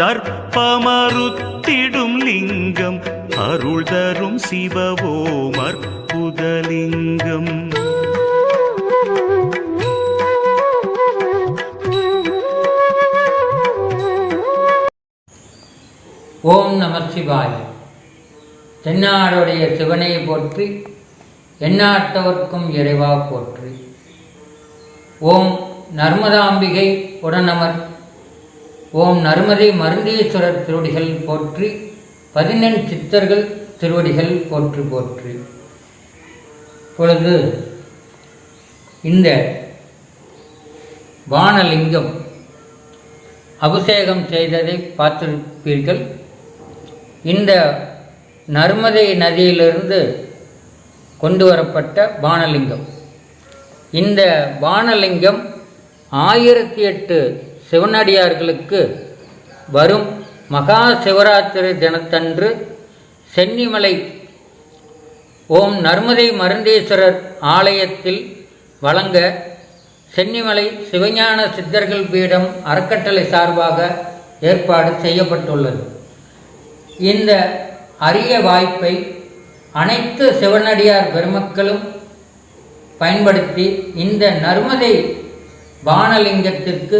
தர்ப்பமறுத்திடும் லிங்கம் அருள் தரும் சிவவோம் அற்புதலிங்கம் ஓம் நம சிவாய தென்னாடுடைய சிவனை போற்றி எண்ணாட்டவர்க்கும் இறைவா போற்றி. ஓம் நர்மதாம்பிகை உடனமர். ஓம் நர்மதை மருந்தீஸ்வரர் திருவடிகள் போற்றி பதினெண் சித்தர்கள் திருவடிகள் போற்றி போற்றி. இப்பொழுது இந்த வானலிங்கம் அபிஷேகம் செய்ததை பார்த்திருப்பீர்கள். இந்த நர்மதை நதியிலிருந்து கொண்டு வரப்பட்ட பானலிங்கம் இந்த பானலிங்கம் ஆயிரத்தி எட்டு சிவனடியார்களுக்கு வரும் மகா சிவராத்திரி தினத்தன்று சென்னிமலை ஓம் நர்மதை மருந்தேஸ்வரர் ஆலயத்தில் வழங்க சென்னிமலை சிவஞான சித்தர்கள் பீடம் அறக்கட்டளை சார்பாக ஏற்பாடு செய்யப்பட்டுள்ளது. இந்த அரிய வாய்ப்பை அனைத்து சிவனடியார் பெருமக்களும் பயன்படுத்தி இந்த நர்மதை பானலிங்கத்திற்கு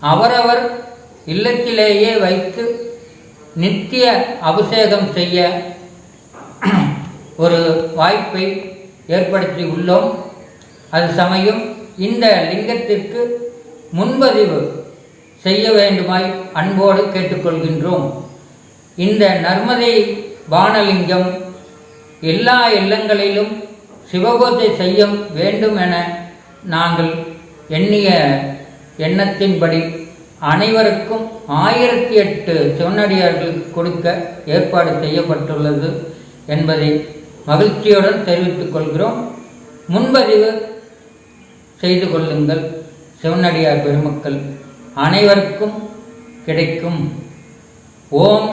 அவரவர் இல்லத்திலேயே வைத்து நித்திய அபிஷேகம் செய்ய ஒரு வாய்ப்பை ஏற்படுத்தி உள்ளோம் அது சமயம் இந்த லிங்கத்திற்கு முன்பதிவு செய்ய வேண்டுமாய் அன்போடு கேட்டுக்கொள்கின்றோம். இந்த நர்மதை பானலிங்கம் எல்லா இல்லங்களிலும் சிவபூஜை செய்ய வேண்டும் என நாங்கள் எண்ணிய எண்ணத்தின்படி அனைவருக்கும் ஆயிரத்தி எட்டு சிவனடியார்களுக்கு கொடுக்க ஏற்பாடு செய்யப்பட்டுள்ளது என்பதை மகிழ்ச்சியுடன் தெரிவித்துக் கொள்கிறோம். முன்பதிவு செய்து கொள்ளுங்கள். சிவனடியார் பெருமக்கள் அனைவருக்கும் கிடைக்கும். ஓம்